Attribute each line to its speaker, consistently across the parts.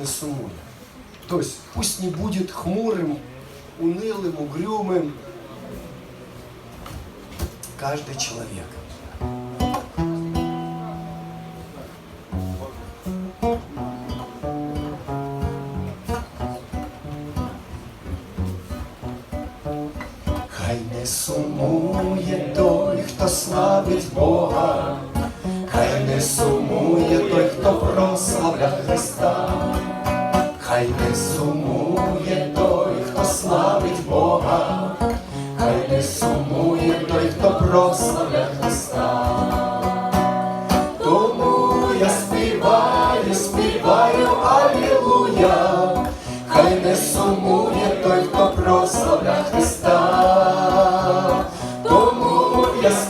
Speaker 1: не сумує. Тобто пусть не буде хмурим, унылым, угрюмым. Каждый человек. Хай не сумує той, хто славить Бога, хай не сумує той, хто прославля Христа, хай не сумує той, хто славить Бога, хай не сумує той, хто прославля Христа. Тому я співаю, співаю, Алілуя, хай не сумує той, хто прославля Христа.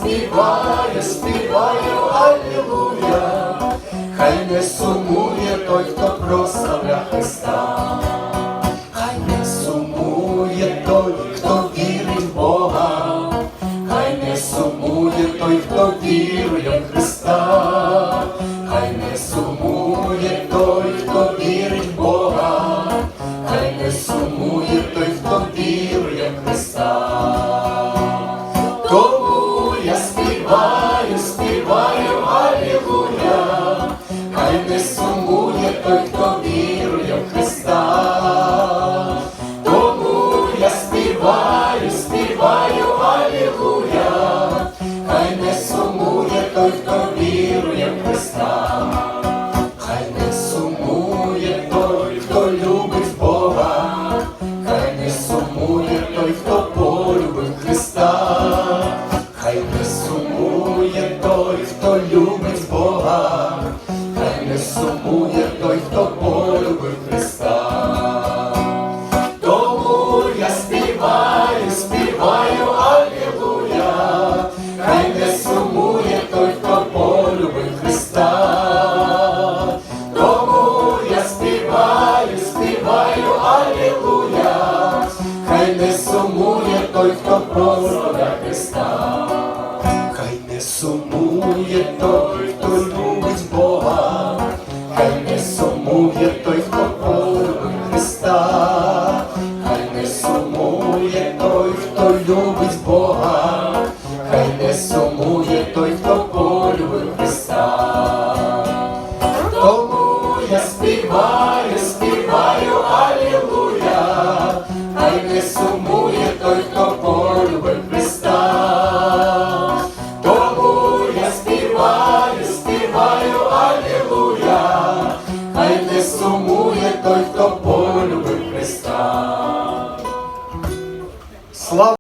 Speaker 1: Співаю, співаю, Алілуя, хай не сумує той, хто прославля Христа. Хай не сумує той, хто вірить в Бога, хай не сумує той, хто вірує в Христа, хай не сумує той, хто вірить любить Бога, хай не сумує той, хто полюбив Христа. Тому я співаю, співаю, Алілуя, хай не сумує той, хто полюбив Христа. Тому я співаю, співаю, Алілуя, хай не сумує той, хто прославляє Христа. Хай не сумує той, хто любить Бога, хай не сумує той, хто полюбив Христа, хай не сумує той, хто любить Бога, хай не сумує сумує той, хто полюбив Христа. Слава